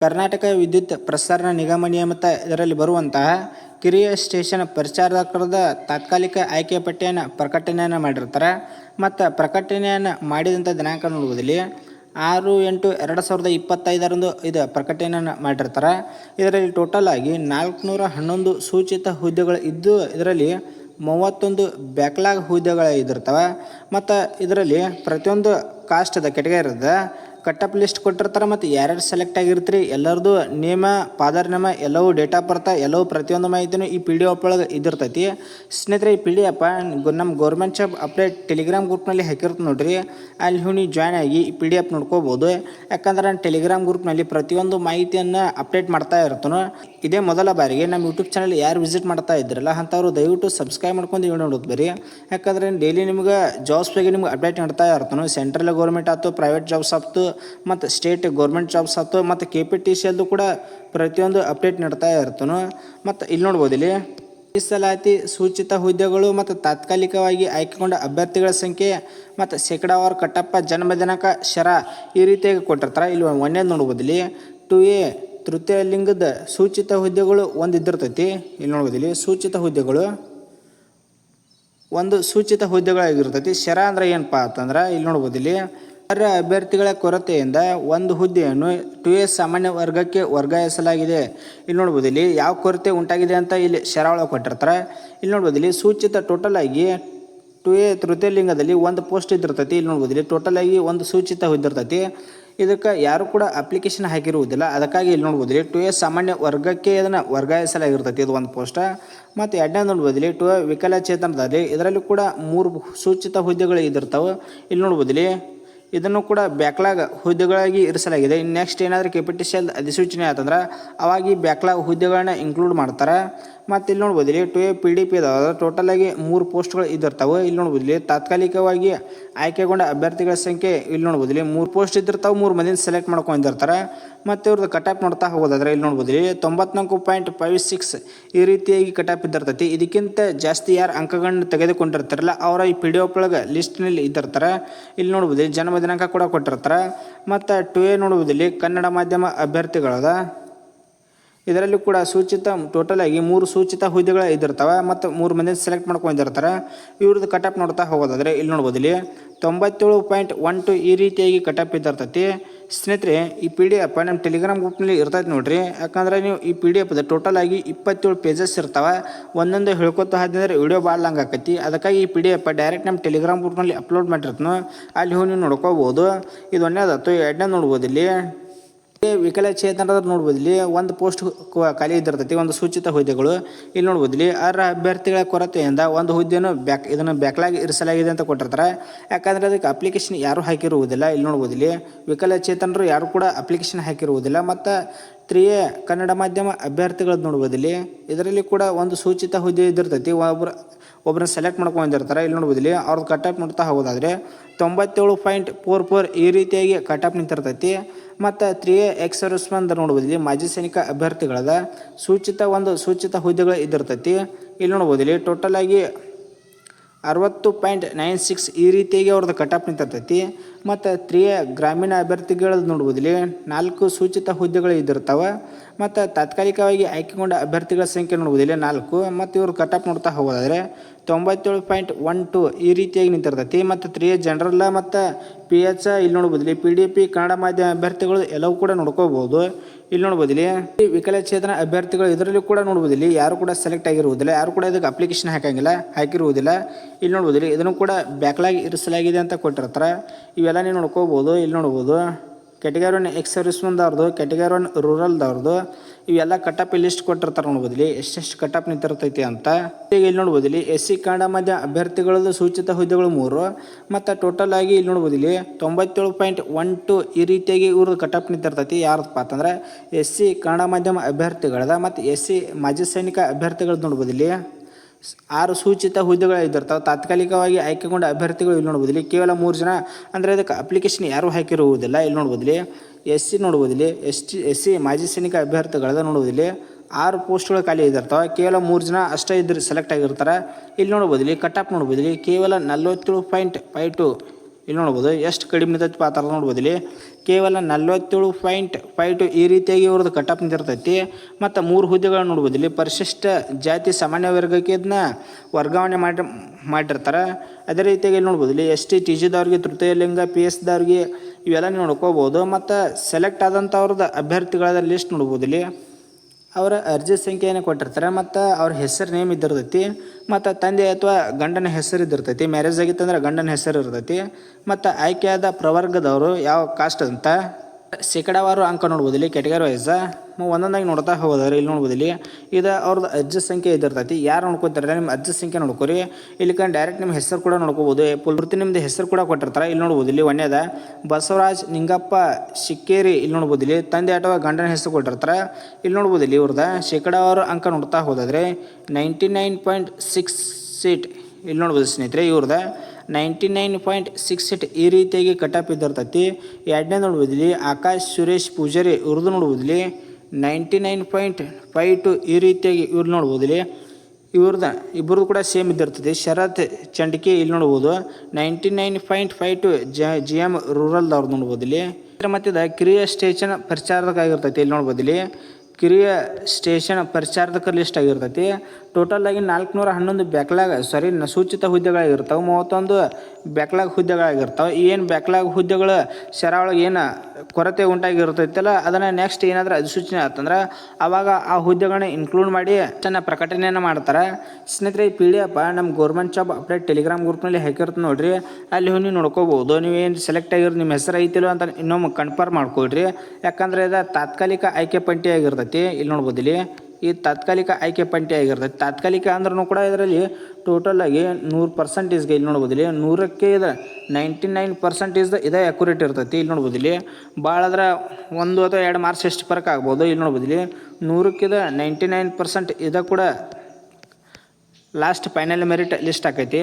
ಕರ್ನಾಟಕ ವಿದ್ಯುತ್ ಪ್ರಸರಣ ನಿಗಮ ನಿಯಮಿತ ಇದರಲ್ಲಿ ಬರುವಂತಹ ಕಿರಿಯ ಸ್ಟೇಷನ್ ಪರಿಚಾರಕರದ ತಾತ್ಕಾಲಿಕ ಆಯ್ಕೆ ಪಟ್ಟಿಯನ್ನು ಪ್ರಕಟಣೆಯನ್ನು ಮಾಡಿರ್ತಾರೆ. ಮತ್ತು ಪ್ರಕಟಣೆಯನ್ನು ಮಾಡಿದಂಥ ದಿನಾಂಕ ನೋಡುವುದಿಲ್ಲ ಆರು ಎಂಟು ಎರಡು ಸಾವಿರದ ಇಪ್ಪತ್ತೈದರಂದು ಇದು ಪ್ರಕಟಣೆಯನ್ನು ಮಾಡಿರ್ತಾರೆ. ಇದರಲ್ಲಿ ಟೋಟಲ್ ಆಗಿ ನಾಲ್ಕುನೂರ ಹನ್ನೊಂದು ಸೂಚಿತ ಹುದ್ದೆಗಳು ಇದ್ದು ಇದರಲ್ಲಿ ಮೂವತ್ತೊಂದು ಬ್ಯಾಕ್ಲಾಗ್ ಹುದ್ದೆಗಳು ಇದಿರ್ತವೆ ಮತ್ತು ಇದರಲ್ಲಿ ಪ್ರತಿಯೊಂದು ಕಾಸ್ಟ್ ಅದ ಕೆಟಗರಿ ಅದ ಕಟ್ಟಪ್ ಲಿಸ್ಟ್ ಕೊಟ್ಟಿರ್ತಾರೆ ಮತ್ತು ಯಾರ್ಯಾರು ಸೆಲೆಕ್ಟ್ ಆಗಿರ್ತೀರಿ, ಎಲ್ಲರದು ನೇಮ ಪಾದರ್ ನೇಮ, ಎಲ್ಲವೂ ಡೇಟ್ ಆಫ್ ಬರ್ತಾ ಎಲ್ಲವೂ ಪ್ರತಿಯೊಂದು ಮಾಹಿತಿನೂ ಈ ಪಿ ಡಿ ಎಫ್ ಒಳಗೆ ಇದ್ದಿರ್ತೈತಿ ಸ್ನೇಹಿತರೆ, ಈ ಪಿ ಡಿ ಎಫ್ ನಮ್ಮ ಗೌರ್ಮೆಂಟ್ ಜಾಬ್ ಅಪ್ಡೇಟ್ ಟೆಲಿಗ್ರಾಮ್ ಗ್ರೂಪ್ನಲ್ಲಿ ಹಾಕಿರ್ತು ನೋಡ್ರಿ, ಅಲ್ಲಿ ನೀವು ಜಾಯ್ನ್ ಆಗಿ ಈ ಪಿ ಡಿ ಎಫ್ ನೋಡ್ಕೋಬೋದು. ಯಾಕಂದ್ರೆ ನಾನು ಟೆಲಿಗ್ರಾಮ್ ಗ್ರೂಪ್ನಲ್ಲಿ ಪ್ರತಿಯೊಂದು ಮಾಹಿತಿಯನ್ನು ಅಪ್ಡೇಟ್ ಮಾಡ್ತಾ ಇರ್ತಾನೋ. ಇದೇ ಮೊದಲ ಬಾರಿಗೆ ನಮ್ಮ ಯೂಟ್ಯೂಬ್ ಚಾನಲ್ ಯಾರು ವಿಸಿಟ್ ಮಾಡ್ತಾ ಇದ್ರಲ್ಲ, ಅಂಥವ್ರು ದಯವಿಟ್ಟು ಸಬ್ಸ್ಕ್ರೈಬ್ ಮಾಡ್ಕೊಂಡು ಇವ್ ನೋಡೋದು ಬರೀ ಯಾಕಂದ್ರೆ ಡೈಲಿ ನಿಮ್ಗೆ ಜಾಬ್ಸ್ ಬಗ್ಗೆ ನಿಮ್ಗೆ ಅಪ್ಡೇಟ್ ಮಾಡ್ತಾ ಇರ್ತಾನೆ. ಸೆಂಟ್ರಲ್ ಗೌರ್ಮೆಂಟ್ ಆಯ್ತು ಪ್ರೈವೇಟ್ ಜಾಬ್ಸ್ ಆಯ್ತು ಮತ್ತು ಸ್ಟೇಟ್ ಗೌರ್ಮೆಂಟ್ ಜಾಬ್ಸ್ ಆಯ್ತು ಮತ್ತು ಕೆ ಪಿ ಟಿ ಸಿ ಅಲ್ಲೂ ಕೂಡ ಪ್ರತಿಯೊಂದು ಅಪ್ಡೇಟ್ ನೀಡ್ತಾ ಇರ್ತಾನು. ಮತ್ತು ಇಲ್ಲಿ ನೋಡ್ಬೋದು ಇಲ್ಲಿ. ಮೀಸಲಾತಿ, ಸೂಚಿತ ಹುದ್ದೆಗಳು ಮತ್ತು ತಾತ್ಕಾಲಿಕವಾಗಿ ಆಯ್ಕೆಗೊಂಡ ಅಭ್ಯರ್ಥಿಗಳ ಸಂಖ್ಯೆ, ಮತ್ತು ಶೇಕಡಾವಾರು ಕಟ್ಟಪ್ಪ ಜನ್ಮ ದಿನಾಂಕ ಶರ ಈ ರೀತಿಯಾಗಿ ಕೊಟ್ಟಿರ್ತಾರೆ. ಇಲ್ಲಿ ಒಂದೇ ನೋಡ್ಬೋದು ಇಲ್ಲಿ. ಟು ಎ ತೃತೀಯ ಲಿಂಗದ ಸೂಚಿತ ಹುದ್ದೆಗಳು ಒಂದು ಇದ್ದಿರ್ತೈತಿ. ಇಲ್ಲಿ ಸೂಚಿತ ಹುದ್ದೆಗಳು. ಒಂದು ಸೂಚಿತ ಹುದ್ದೆಗಳಾಗಿರ್ತೈತಿ. ಶರ ಅಂದ್ರೆ ಏನಪ್ಪ ಅಂತಂದ್ರೆ, ಇಲ್ಲಿ ನೋಡ್ಬೋದು ಇಲ್ಲಿ. ಅರ್ಹ ಅಭ್ಯರ್ಥಿಗಳ ಕೊರತೆಯಿಂದ ಒಂದು ಹುದ್ದೆಯನ್ನು ಟು ಎಸ್ ಸಾಮಾನ್ಯ ವರ್ಗಕ್ಕೆ ವರ್ಗಾಯಿಸಲಾಗಿದೆ. ಇಲ್ಲಿ ನೋಡ್ಬೋದು, ಇಲ್ಲಿ ಯಾವ ಕೊರತೆ ಉಂಟಾಗಿದೆ ಅಂತ ಇಲ್ಲಿ ಶರಾವಳ ಕೊಟ್ಟಿರ್ತಾರೆ ಇಲ್ಲಿ ನೋಡ್ಬೋದು, ಇಲ್ಲಿ ಸೂಚಿತ ಟೋಟಲ್ ಆಗಿ ಟು ಎ ತೃತೀಯ ಲಿಂಗದಲ್ಲಿ ಒಂದು ಪೋಸ್ಟ್ ಇದ್ದಿರ್ತೈತಿ. ಇಲ್ಲಿ ನೋಡ್ಬೋದು, ಇಲ್ಲಿ ಟೋಟಲ್ ಆಗಿ ಒಂದು ಸೂಚಿತ ಇದ್ದಿರ್ತೈತಿ. ಇದಕ್ಕೆ ಯಾರು ಕೂಡ ಅಪ್ಲಿಕೇಶನ್ ಹಾಕಿರುವುದಿಲ್ಲ. ಅದಕ್ಕಾಗಿ ಇಲ್ಲಿ ನೋಡ್ಬೋದು, ಇಲ್ಲಿ ಟು ಎ ಸಾಮಾನ್ಯ ವರ್ಗಕ್ಕೆ ಇದನ್ನು ವರ್ಗಾಯಿಸಲಾಗಿರ್ತೈತಿ ಇದು ಒಂದು ಪೋಸ್ಟ. ಮತ್ತು ಎರಡನೇ ನೋಡ್ಬೋದು, ಇಲ್ಲಿ ಟು ಎ ವಿಕಲಚೇತನದಲ್ಲಿ ಇದರಲ್ಲಿ ಕೂಡ ಮೂರು ಸೂಚಿತ ಹುದ್ದೆಗಳು ಇದ್ದಿರ್ತಾವೆ. ಇಲ್ಲಿ ನೋಡ್ಬೋದು, ಇಲ್ಲಿ ಇದನ್ನು ಕೂಡ ಬ್ಯಾಕ್ಲಾಗ್ ಹುದ್ದೆಗಳಾಗಿ ಇರಿಸಲಾಗಿದೆ. ನೆಕ್ಸ್ಟ್ ಏನಾದರೂ ಕೆಪಿಟಿಷಿಯಲ್ ಅಧಿಸೂಚನೆ ಆಯ್ತಂದ್ರೆ ಅವಾಗ ಈ ಬ್ಯಾಕ್ಲಾಗ್ ಹುದ್ದೆಗಳನ್ನ ಇನ್ಕ್ಲೂಡ್ ಮಾಡ್ತಾರೆ. ಮತ್ತು ಇಲ್ಲಿ ನೋಡ್ಬೋದು ಇಲ್ಲಿ two A P D P ಅದಾವ ಟೋಟಲಾಗಿ ಮೂರು ಪೋಸ್ಟ್ಗಳು ಇದ್ದಿರ್ತಾವೆ. ಇಲ್ಲಿ ನೋಡ್ಬೋದು ಇಲ್ಲಿ ತಾತ್ಕಾಲಿಕವಾಗಿ ಆಯ್ಕೆಗೊಂಡ ಅಭ್ಯರ್ಥಿಗಳ ಸಂಖ್ಯೆ ಇಲ್ಲಿ ನೋಡ್ಬೋದು. ಇಲ್ಲಿ ಮೂರು ಪೋಸ್ಟ್ ಇದ್ದಿರ್ತಾವೆ, ಮೂರು ಮಂದಿನ ಸೆಲೆಕ್ಟ್ ಮಾಡ್ಕೊಂಡಿರ್ತಾರೆ. ಮತ್ತು ಇವ್ರದ್ದು ಕಟಾಪ್ ನೋಡ್ತಾ ಹೋಗೋದಾದ್ರೆ ಇಲ್ಲಿ ನೋಡ್ಬೋದು. ಇಲ್ಲಿ ತೊಂಬತ್ನಾಲ್ಕು ಪಾಯಿಂಟ್ ಫೈವ್ ಸಿಕ್ಸ್ ಈ ರೀತಿಯಾಗಿ ಕಟಾಪ್ ಇದ್ದಿರ್ತೈತಿ. ಇದಕ್ಕಿಂತ ಜಾಸ್ತಿ ಯಾರು ಅಂಕಗಳನ್ನ ತೆಗೆದುಕೊಂಡಿರ್ತಾರಲ್ಲ, ಅವರ ಈ ಪಿ ಡಿ ಎಫ್ ಒಳಗೆ ಲಿಸ್ಟ್ನಲ್ಲಿ ಇದ್ದಿರ್ತಾರೆ. ಇಲ್ಲಿ ನೋಡ್ಬೋದು ಜನ್ಮ ದಿನಾಂಕ ಕೂಡ ಕೊಟ್ಟಿರ್ತಾರೆ. ಮತ್ತು ಟು ಎ ನೋಡ್ಬೋದು, ಇಲ್ಲಿ ಕನ್ನಡ ಮಾಧ್ಯಮ ಅಭ್ಯರ್ಥಿಗಳದ ಇದರಲ್ಲಿ ಕೂಡ ಸೂಚಿತ ಟೋಟಲ್ ಆಗಿ ಮೂರು ಸೂಚಿತ ಹುದ್ದೆಗಳು ಇದ್ದಿರ್ತವೆ ಮತ್ತು ಮೂರು ಮಂದಿ ಸೆಲೆಕ್ಟ್ ಮಾಡ್ಕೊಂಡಿರ್ತಾರೆ ಇವ್ರದ್ದು ಕಟಪ್ ನೋಡ್ತಾ ಹೋಗೋದಾದ್ರೆ ಇಲ್ಲಿ ನೋಡ್ಬೋದು ಇಲ್ಲಿ ತೊಂಬತ್ತೇಳು ಪಾಯಿಂಟ್ ಒನ್ ಟು ಈ ರೀತಿಯಾಗಿ ಕಟಪ್ ಇದ್ದಿರ್ತೈತಿ ಸ್ನೇಹಿತರೆ, ಈ ಪಿ ಡಿ ಎಫ್ ನಮ್ಮ ಟೆಲಿಗ್ರಾಮ್ ಗ್ರೂಪ್ನಲ್ಲಿ ಇರ್ತೈತೆ ನೋಡ್ರಿ. ಯಾಕಂದ್ರೆ ನೀವು ಈ ಪಿ ಡಿ ಎಫ್ ಟೋಟಲ್ ಆಗಿ ಇಪ್ಪತ್ತೇಳು ಪೇಜಸ್ ಇರ್ತಾವೆ. ಒಂದೊಂದು ಹೇಳ್ಕೊತ ಹೋದ್ರೆ ವಿಡಿಯೋ ಭಾಳ ಲಾಂಗ್ ಆಕೈತಿ. ಅದಕ್ಕಾಗಿ ಈ ಪಿ ಡಿ ಎಫ್ ಡೈರೆಕ್ಟ್ ನಮ್ಮ ಟೆಲಿಗ್ರಾಮ್ ಗ್ರೂಪ್ನಲ್ಲಿ ಅಪ್ಲೋಡ್ ಮಾಡಿರ್ತನೋ. ಅಲ್ಲಿ ಹೋಗಿ ನೀವು ನೋಡ್ಕೋಬೋದು. ಇದು ಒಂದೇದಾಯ್ತು ಎರಡನೇ ನೋಡ್ಬೋದು ಇಲ್ಲಿ ಈ ವಿಕಲಚೇತನರ ನೋಡ್ಬೋದು ಇಲ್ಲಿ ಒಂದು ಪೋಸ್ಟ್ ಖಾಲಿ ಇದ್ದಿರ್ತೈತಿ, ಒಂದು ಸೂಚಿತ ಹುದ್ದೆಗಳು ಇಲ್ಲಿ ನೋಡ್ಬೋದು ಇಲ್ಲಿ ಅರ್ಹ ಅಭ್ಯರ್ಥಿಗಳ ಕೊರತೆಯಿಂದ ಒಂದು ಹುದ್ದೆಯನ್ನು ಬ್ಯಾಕ್ ಇದನ್ನು ಬ್ಯಾಕ್ಲಾಗಿ ಇರಿಸಲಾಗಿದೆ ಅಂತ ಕೊಟ್ಟಿರ್ತಾರೆ. ಯಾಕಂದರೆ ಅದಕ್ಕೆ ಅಪ್ಲಿಕೇಶನ್ ಯಾರೂ ಹಾಕಿರುವುದಿಲ್ಲ. ಇಲ್ಲಿ ನೋಡ್ಬೋದು ಇಲ್ಲಿ ವಿಕಲಚೇತನರು ಯಾರು ಕೂಡ ಅಪ್ಲಿಕೇಶನ್ ಹಾಕಿರುವುದಿಲ್ಲ. ಮತ್ತು ತ್ರೀ ಎ ಕನ್ನಡ ಮಾಧ್ಯಮ ಅಭ್ಯರ್ಥಿಗಳದ್ದು ನೋಡ್ಬೋದು ಇಲ್ಲಿ ಇದರಲ್ಲಿ ಕೂಡ ಒಂದು ಸೂಚಿತ ಹುದ್ದೆ ಇದ್ದಿರ್ತೈತಿ. ಒಬ್ಬರು ಒಬ್ಬರನ್ನ ಸೆಲೆಕ್ಟ್ ಮಾಡ್ಕೊಂಡಿರ್ತಾರೆ ಇಲ್ಲಿ ನೋಡ್ಬೋದು ಇಲ್ಲಿ ಅವ್ರದ್ದು ಕಟಪ್ ನೋಡ್ತಾ ಹೋಗೋದಾದರೆ ತೊಂಬತ್ತೇಳು ಪಾಯಿಂಟ್ ಫೋರ್ ಫೋರ್ ಈ ರೀತಿಯಾಗಿ ಕಟಪ್ ನಿಂತಿರ್ತೈತಿ. ಮತ್ತು ತ್ರೀ ಎಕ್ಸ್ ಸರ್ವಿಸ್ಮನ್ ನೋಡ್ಬೋದು ಇಲ್ಲಿ ಮಾಜಿ ಸೈನಿಕ ಅಭ್ಯರ್ಥಿಗಳದ ಸೂಚಿತ ಒಂದು ಸೂಚಿತ ಹುದ್ದೆಗಳು ಇದ್ದಿರ್ತೈತಿ. ಇಲ್ಲಿ ನೋಡ್ಬೋದು ಇಲ್ಲಿ ಟೋಟಲ್ ಆಗಿ ಅರವತ್ತು ಪಾಯಿಂಟ್ ನೈನ್ ಸಿಕ್ಸ್ ಈ ರೀತಿಯಾಗಿ ಅವ್ರದ್ದು ಕಟಾಪ್ ನಿಂತಿರ್ತೈತಿ. ಮತ್ತು ತ್ರೀ ಗ್ರಾಮೀಣ ಅಭ್ಯರ್ಥಿಗಳದ್ದು ನೋಡ್ಬೋದು ಇಲ್ಲಿ ನಾಲ್ಕು ಸೂಚಿತ ಹುದ್ದೆಗಳು ಇದ್ದಿರ್ತಾವೆ. ಮತ್ತು ತಾತ್ಕಾಲಿಕವಾಗಿ ಆಯ್ಕೆಗೊಂಡ ಅಭ್ಯರ್ಥಿಗಳ ಸಂಖ್ಯೆ ನೋಡುವುದಿಲ್ಲ ನಾಲ್ಕು. ಮತ್ತು ಇವರು ಕಟಪ್ ನೋಡ್ತಾ ಹೋಗೋದಾದರೆ ತೊಂಬತ್ತೇಳು ಪಾಯಿಂಟ್ ಒನ್ ಟು ಈ ರೀತಿಯಾಗಿ ನಿಂತಿರ್ತೈತಿ. ಮತ್ತು ತ್ರೀ ಜನರಲ್ಲ ಮತ್ತು ಪಿ ಎಚ್ ಇಲ್ಲಿ ನೋಡ್ಬೋದಿಲ್ಲ ಪಿ ಡಿ ಪಿ ಕನ್ನಡ ಮಾಧ್ಯಮ ಅಭ್ಯರ್ಥಿಗಳು ಎಲ್ಲವೂ ಕೂಡ ನೋಡ್ಕೋಬೋದು ಇಲ್ಲಿ ನೋಡ್ಬೋದಿಲ್ಲ ವಿಕಲಚೇತನ ಅಭ್ಯರ್ಥಿಗಳು ಇದರಲ್ಲಿ ಕೂಡ ನೋಡ್ಬೋದಿಲ್ಲ ಯಾರು ಕೂಡ ಸೆಲೆಕ್ಟ್ ಆಗಿರುವುದಿಲ್ಲ. ಯಾರು ಕೂಡ ಇದಕ್ಕೆ ಅಪ್ಲಿಕೇಶನ್ ಹಾಕಂಗಿಲ್ಲ, ಹಾಕಿರುವುದಿಲ್ಲ. ಇಲ್ಲಿ ನೋಡ್ಬೋದಿಲ್ಲ ಇದನ್ನು ಕೂಡ ಬ್ಯಾಕ್ಲಾಗಿ ಇರಿಸಲಾಗಿದೆ ಅಂತ ಕೊಟ್ಟಿರ್ತಾರೆ. ಇವೆಲ್ಲ ನೀವು ನೋಡ್ಕೋಬೋದು ಇಲ್ಲಿ ನೋಡ್ಬೋದು. ಕೆಟಗರಿ ಒನ್ ಎಕ್ಸ್ ಸರ್ವಿಸ್ಮನ್ದವ್ರದ್ದು ಕ್ಯಾಟಗರಿ ಒನ್ ರೂರಲ್ದವ್ರದ್ದು ಇವೆಲ್ಲ ಕಟಪ್ ಲಿಸ್ಟ್ ಕೊಟ್ಟಿರ್ತಾರೆ ನೋಡ್ಬೋದಿಲಿ ಎಷ್ಟೆಷ್ಟು ಕಟಪ್ ನಿಂತಿರ್ತೈತಿ ಅಂತ. ಈಗ ಇಲ್ಲಿ ನೋಡ್ಬೋದಿಲಿ ಎಸ್ ಸಿ ಕನ್ನಡ ಮಾಧ್ಯಮ ಅಭ್ಯರ್ಥಿಗಳದ್ದು ಸೂಚಿತ ಹುದ್ದೆಗಳು ಮೂರು, ಮತ್ತು ಟೋಟಲ್ ಆಗಿ ಇಲ್ಲಿ ನೋಡ್ಬೋದಿಲಿ ತೊಂಬತ್ತೇಳು ಪಾಯಿಂಟ್ ಒನ್ ಟು ಈ ರೀತಿಯಾಗಿ ಇವ್ರದ್ದು ಕಟಪ್ ನಿಂತಿರ್ತೈತಿ. ಯಾರದಪ್ಪ ಅಂತಂದ್ರೆ ಎಸ್ ಸಿ ಕನ್ನಡ ಮಾಧ್ಯಮ ಅಭ್ಯರ್ಥಿಗಳದ ಮತ್ತು ಎಸ್ ಸಿ ಮಾಜಿ ಸೈನಿಕ ಅಭ್ಯರ್ಥಿಗಳದ್ದು ನೋಡ್ಬೋದು ಇಲ್ಲಿ ಸ್- ಆರು ಸೂಚಿತ ಹುದ್ದೆಗಳು ಇದ್ದಿರ್ತಾವೆ ತಾತ್ಕಾಲಿಕವಾಗಿ ಆಯ್ಕೆಗೊಂಡ ಅಭ್ಯರ್ಥಿಗಳು ಇಲ್ಲಿ ನೋಡ್ಬೋದಿಲ್ಲ. ಕೇವಲ ಮೂರು ಜನ, ಅಂದರೆ ಅದಕ್ಕೆ ಅಪ್ಲಿಕೇಶನ್ ಯಾರೂ ಹಾಕಿರುವುದಿಲ್ಲ ಇಲ್ಲಿ ನೋಡ್ಬೋದಿಲ್ಲ. ಎಸ್ ಸಿ ನೋಡ್ಬೋದಿಲ್ಲ. ಎಸ್ ಟಿ ಎಸ್ ಸಿ ಮಾಜಿ ಸೈನಿಕ ಅಭ್ಯರ್ಥಿಗಳದ ನೋಡ್ಬೋದಿಲ್ಲ. ಆರು ಪೋಸ್ಟ್ಗಳು ಖಾಲಿ ಇದ್ದಿರ್ತಾವೆ ಕೇವಲ ಮೂರು ಜನ ಅಷ್ಟೇ ಇದ್ರೆ ಸೆಲೆಕ್ಟ್ ಆಗಿರ್ತಾರೆ. ಇಲ್ಲಿ ನೋಡ್ಬೋದಿಲ್ಲ ಕಟ್ ಅಪ್ ನೋಡ್ಬೋದಿಲ್ಲ. ಕೇವಲ ನಲ್ವತ್ತೇಳು ಪಾಯಿಂಟ್ ಫೈ ಟು ಇಲ್ಲಿ ನೋಡ್ಬೋದು, ಎಷ್ಟು ಕಡಿಮೆ ನಿಂತೈತಿ ಪಾತ್ರ ನೋಡ್ಬೋದು ಇಲ್ಲಿ. ಕೇವಲ ನಲ್ವತ್ತೇಳು ಪಾಯಿಂಟ್ ಫೈವ್ ಟು ಈ ರೀತಿಯಾಗಿ ಇವ್ರದ್ದು ಕಟಪ್ ನಿಂತಿರ್ತೈತಿ. ಮತ್ತು ಮೂರು ಹುದ್ದೆಗಳನ್ನ ನೋಡ್ಬೋದು ಇಲ್ಲಿ. ಪರಿಶಿಷ್ಟ ಜಾತಿ ಸಾಮಾನ್ಯ ವರ್ಗಕ್ಕೆ ಇದನ್ನ ವರ್ಗಾವಣೆ ಮಾಡಿ, ಮಾಡಿರ್ತಾರೆ. ಅದೇ ರೀತಿಯಾಗಿ ಇಲ್ಲಿ ನೋಡ್ಬೋದು ಇಲ್ಲಿ ಎಸ್ ಟಿ ಟಿ ಜಿದವ್ರಿಗೆ ತೃತೀಯ ಲಿಂಗ, ಪಿ ಎಸ್ದವ್ರಿಗೆ ಇವೆಲ್ಲ ನೋಡ್ಕೋಬೋದು. ಮತ್ತು ಸೆಲೆಕ್ಟ್ ಆದಂಥವ್ರದ್ದು ಅಭ್ಯರ್ಥಿಗಳ ಲಿಸ್ಟ್ ನೋಡ್ಬೋದು ಇಲ್ಲಿ. ಅವರ ಅರ್ಜಿ ಸಂಖ್ಯೆಯನ್ನು ಕೊಟ್ಟಿರ್ತಾರೆ, ಮತ್ತು ಅವ್ರ ಹೆಸರು ನೇಮ್ ಇದ್ದಿರ್ತೈತಿ, ಮತ್ತು ತಂದೆ ಅಥವಾ ಗಂಡನ ಹೆಸರು ಇದ್ದಿರ್ತೈತಿ ಮ್ಯಾರೇಜ್ ಆಗಿತ್ತಂದ್ರೆ ಗಂಡನ ಹೆಸರು ಇರ್ತೈತಿ, ಮತ್ತು ಆಯ್ಕೆಯಾದ ಪ್ರವರ್ಗದವರು ಯಾವ ಕಾಸ್ಟ್ ಅಂತ, ಶೇಕಡಾವಾರು ಅಂಕ ನೋಡ್ಬೋದು ಇಲ್ಲಿ ಕೆಟಗರಿ ವೈಸ ಒಂದೊಂದಾಗಿ ನೋಡ್ತಾ ಹೋಗೋದಾರೆ ಇಲ್ಲಿ ನೋಡ್ಬೋದು ಇಲ್ಲಿ ಇದು ಅವ್ರದ್ದು ಅರ್ಜಿ ಸಂಖ್ಯೆ ಇದ್ದಿರ್ತೈತಿ ಯಾರು ನೋಡ್ಕೊತಾರೆ ನಿಮ್ಮ ಅರ್ಜಿ ಸಂಖ್ಯೆ ನೋಡ್ಕೊರಿ. ಇಲ್ಲಿ ಕಂಡು ಡೈರೆಕ್ಟ್ ನಿಮ್ಮ ಹೆಸರು ಕೂಡ ನೋಡ್ಕೋಬೋದು. ಪೂರ್ತಿ ನಿಮ್ಮದು ಹೆಸರು ಕೂಡ ಕೊಟ್ಟಿರ್ತಾರೆ. ಇಲ್ಲಿ ನೋಡ್ಬೋದು ಇಲ್ಲಿ ಒಂದೇದ, ಬಸವರಾಜ್ ನಿಂಗಪ್ಪ ಶಿಕ್ಕೇರಿ. ಇಲ್ಲಿ ನೋಡ್ಬೋದು ಇಲ್ಲಿ ತಂದೆ ಅಥವಾ ಗಂಡನ ಹೆಸರು ಕೊಟ್ಟಿರ್ತಾರೆ. ಇಲ್ಲಿ ನೋಡ್ಬೋದು ಇಲ್ಲಿ ಇವ್ರದ್ದು ಶೇಕಡಾವಾರು ಅಂಕ ನೋಡ್ತಾ ಹೋದಾದ್ರೆ ninety nine point six seat ಇಲ್ಲಿ ನೋಡ್ಬೋದು ಸ್ನೇಹಿತರೆ ಇವ್ರದ್ದು ninety nine point six seat ಈ ರೀತಿಯಾಗಿ ಕಟಪ್ ಇದ್ದಿರ್ತೈತಿ ಎರಡನೇ ನೋಡ್ಬೋದು ಇಲ್ಲಿ ಆಕಾಶ್, ಸುರೇಶ್, ಪೂಜಾರಿ ಇವ್ರದ್ದು ನೋಡ್ಬೋದು ಇಲ್ಲಿ ninety nine point five two ಈ ರೀತಿಯಾಗಿ ಇವ್ರು ನೋಡ್ಬೋದು ಇಲ್ಲಿ. ಇವ್ರದ ಇಬ್ಬರದ್ದು ಕೂಡ ಸೇಮ್ ಇದ್ದಿರ್ತದೆ. ಶರತ್ ಚಂಡಿಕೆ ಇಲ್ಲಿ ನೋಡ್ಬೋದು. Ninety nine point five two ಜ ಎಂ ರೂರಲ್ದವ್ರು ನೋಡ್ಬೋದು ಇಲ್ಲಿ. ಮತ್ತಿದ ಕಿರಿಯ ಸ್ಟೇಷನ್ ಪರಿಚಾರಕ ಆಗಿರ್ತೈತಿ ಇಲ್ಲಿ ನೋಡ್ಬೋದು ಇಲ್ಲಿ. ಕಿರಿಯ ಸ್ಟೇಷನ್ ಪರಿಚಾರಕ ಲಿಸ್ಟ್ ಆಗಿರ್ತೈತಿ. ಟೋಟಲ್ ಆಗಿ ನಾಲ್ಕುನೂರ ಹನ್ನೊಂದು ಬ್ಯಾಕ್ಲಾಗ್ ಸಾರಿ ಸೂಚಿತ ಹುದ್ದೆಗಳಾಗಿರ್ತಾವೆ ಮೂವತ್ತೊಂದು ಬ್ಯಾಕ್ಲಾಗ್ ಹುದ್ದೆಗಳಾಗಿರ್ತಾವೆ. ಏನು ಬ್ಯಾಕ್ಲಾಗ್ ಹುದ್ದೆಗಳು ಶರ ಒಳಗೆ ಏನು ಕೊರತೆ ಉಂಟಾಗಿರ್ತೈತಲ್ಲ, ಅದನ್ನು ನೆಕ್ಸ್ಟ್ ಏನಾದರೂ ಅಧಿಸೂಚನೆ ಆತಂದ್ರೆ ಆವಾಗ ಆ ಹುದ್ದೆಗಳನ್ನ ಇನ್ಕ್ಲೂಡ್ ಮಾಡಿ ಚೆನ್ನ ಪ್ರಕಟಣೆಯನ್ನು ಮಾಡ್ತಾರೆ. ಸ್ನೇಹಿತರೆ, ಈ ಪಿ ಡಿ ಎಫ್ ನಮ್ಮ ಗೌರ್ಮೆಂಟ್ ಜಾಬ್ ಅಪ್ಡೇಟ್ ಟೆಲಿಗ್ರಾಮ್ ಗ್ರೂಪ್ನಲ್ಲಿ ಹಾಕಿರ್ತೀನಿ ನೋಡಿರಿ. ಅಲ್ಲಿ ನೀವು ನೋಡ್ಕೋಬೋದು ನೀವು ಏನು ಸೆಲೆಕ್ಟ್ ಆಗಿರೋ ನಿಮ್ಮ ಹೆಸರು ಐತಿಲ್ಲ ಅಂತ ಇನ್ನೊಮ್ಮೆ ಕನ್ಫರ್ಮ್ ಮಾಡ್ಕೊಳ್ರಿ. ಯಾಕಂದ್ರೆ ಇದು ತಾತ್ಕಾಲಿಕ ಆಯ್ಕೆ ಪಂಟಿ ಆಗಿರ್ತೈತಿ. ಇಲ್ಲಿ ನೋಡ್ಬೋದು ಇಲ್ಲಿ ಈ ತಾತ್ಕಾಲಿಕ ಆಯ್ಕೆ ಪಂಟಿ ಆಗಿರ್ತೈತಿ. ತಾತ್ಕಾಲಿಕ ಅಂದ್ರೂ ಕೂಡ ಇದರಲ್ಲಿ ಟೋಟಲ್ ಆಗಿ ನೂರು ಪರ್ಸೆಂಟೇಜ್ಗೆ ಇಲ್ಲಿ ನೋಡ್ಬೋದು ಇಲ್ಲಿ ನೂರಕ್ಕೆ ಇದು ನೈಂಟಿ ನೈನ್ ಪರ್ಸೆಂಟೇಜ್ ಇದೇ ಅಕ್ಯುರೇಟ್ ಇರ್ತೈತಿ ಇಲ್ಲಿ ನೋಡ್ಬೋದು ಇಲ್ಲಿ ಭಾಳ ಅದರ ಒಂದು ಅಥವಾ ಎರಡು ಮಾರ್ಕ್ಸ್ ಎಷ್ಟು ಫರ್ಕ್ ಆಗ್ಬೋದು ಇಲ್ಲಿ ನೋಡ್ಬೋದು ಇಲ್ಲಿ ಇದು ನೈಂಟಿ ನೈನ್ ಪರ್ಸೆಂಟ್ ಇದು ಕೂಡ ಲಾಸ್ಟ್ ಫೈನಲ್ ಮೆರಿಟ್ ಲಿಸ್ಟ್ ಆಕೈತಿ